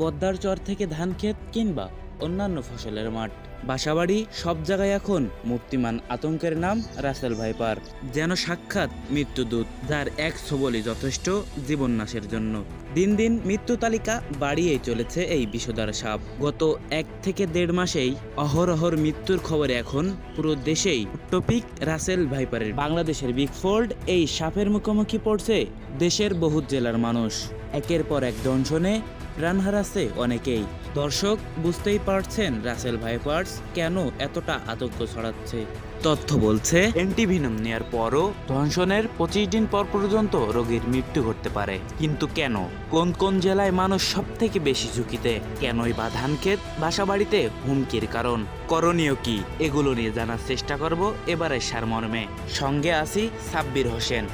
পদ্মার চর থেকে ধান ক্ষেত কিংবা অন্যান্য ফসলের মাঠ। বাসাবাড়ি সব জায়গায় এখন মূর্তিমান আতঙ্কের নাম রাসেল ভাইপার, যেন সাক্ষাৎ মৃত্যুদূত যার এক সবলই যথেষ্ট জীবন নাশের জন্য। দিন দিন মৃত্যু তালিকা বাড়িয়েই চলেছে এই বিষধর সাপ। গত এক থেকে দেড় মাসেই অহরহর মৃত্যুর খবরে এখন পুরো দেশেই টপিক রাসেল ভাইপারের। বাংলাদেশের বিগ ফোল্ড এই সাপের মুখোমুখি পড়ছে দেশের বহু জেলার মানুষ। একের পর এক দংশনে প্রাণ হারাচ্ছে অনেকেই। দর্শক, বুঝতেই পারছেন রাসেল ভাইপার্স কেন এতটা আতঙ্ক ছড়াচ্ছে। তথ্য বলছে অ্যান্টিভিনম নেয়ার পরও দংশনের পঁচিশ দিন পর পর্যন্ত রোগীর মৃত্যু ঘটতে পারে। কিন্তু কেন? কোন কোন জেলায় মানুষ সব থেকে বেশি ঝুঁকিতে? কেনই বা ধান ক্ষেত বাসা বাড়িতে হুমকির কারণ? করণীয় কি? এগুলো নিয়ে জানার চেষ্টা করব এবারে সারমর্মে। সঙ্গে আছি সাব্বির হোসেন।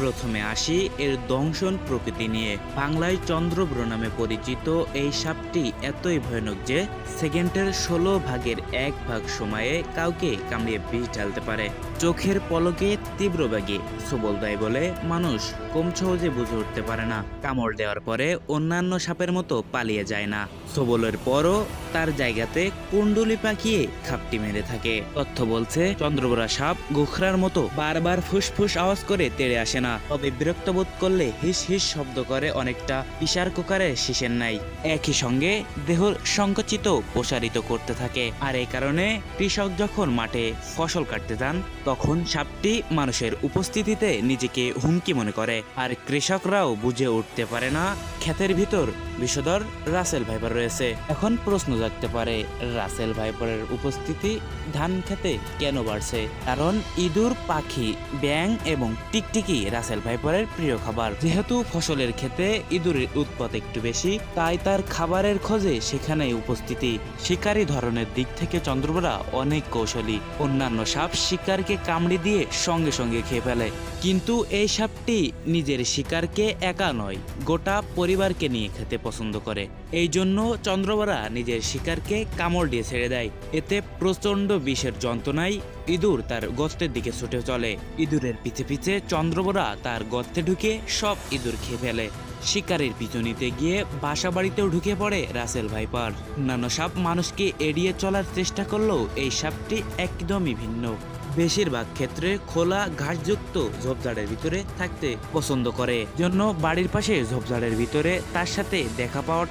প্রথমে আসি এর দংশন প্রকৃতি নিয়ে। বাংলায় চন্দ্রব্র নামে পরিচিত এই সাপটি এতই ভয়ানক যে সেকেন্ডের ষোলো ভাগের এক ভাগ সময়ে কাউকে কামড়িয়ে বিষ ঢালতে পারে। চোখের পলকে তীব্র বেগে, সবল দেয় বলে মানুষ কম সহজে বুঝে উঠতে পারে না। কামড় দেওয়ার পরে অন্যান্য সাপের মতো পালিয়ে যায় না। সবলের পরও তার জায়গাতে কুণ্ডলি পাকিয়ে খাপটি মেরে থাকে। তথ্য বলছে চন্দ্রবরা সাপ গোখরার মতো বারবার ফুসফুস আওয়াজ করে তেড়ে আসে না। তবে বিরক্ত বোধ করলে হিস হিস শব্দ করে অনেকটা পিসার কুকারে শিশের নাই। একই সঙ্গে দেহ সংকুচিত প্রসারিত করতে থাকে। আর এই কারণে কৃষক যখন মাঠে ফসল কাটতে যান, তখন সাপটি মানুষের উপস্থিতিতে নিজেকে হুমকি মনে করে। আর কৃষকরাও বুঝে উঠতে পারে না ক্ষেতের ভিতর বিষধর রাসেল ভাইপার রয়েছে। এখন প্রশ্ন জাগতে পারে, রাসেল ভাইপারের উপস্থিতি ধান খেতে কেন বাড়ছে? কারণ ইঁদুর, পাখি ব্যাং এবং টিকটিকি রাসেল ভাইপারের প্রিয় খাবার। যেহেতু ফসলের ক্ষেতে ইঁদুরের উৎপাদ একটু বেশি, তাই তার খাবারের খোঁজে সেখানেই উপস্থিতি। শিকারী ধরনের দিক থেকে চন্দ্রবরা অনেক কৌশলী। অন্যান্য সাপ শিকারকে কামড়ে দিয়ে সঙ্গে সঙ্গে খেয়ে ফেলে। কিন্তু এই সাপটি নিজের শিকারকে একা নয়, গোটা পরিবারকে নিয়ে খেতে পছন্দ করে। এই জন্য চন্দ্রবরা নিজের শিকারকে কামড় দিয়ে ছেড়ে দেয়। এতে প্রচণ্ড বিষের যন্ত্রণায় ইঁদুর তার গর্তের দিকে ছুটে চলে। ইঁদুরের পিছে পিছে চন্দ্রবরা তার গর্তে ঢুকে সব ইঁদুর খেয়ে ফেলে। শিকারের পিছু নিতে গিয়ে বাসা বাড়িতেও ঢুকে পড়ে রাসেল ভাইপার। অন্যান্য সাপ মানুষকে এড়িয়ে চলার চেষ্টা করলেও এই সাপটি একদমই ভিন্ন। বেশিরভাগ ক্ষেত্রে খোলা, ঘাসযুক্ত ঝোপঝাড়ের ভিতরে থাকতে পছন্দ করে। জন্য বাড়ির পাশে ঝোপঝাড়ের ভিতরে তার সাথে দেখা পাওয়াটা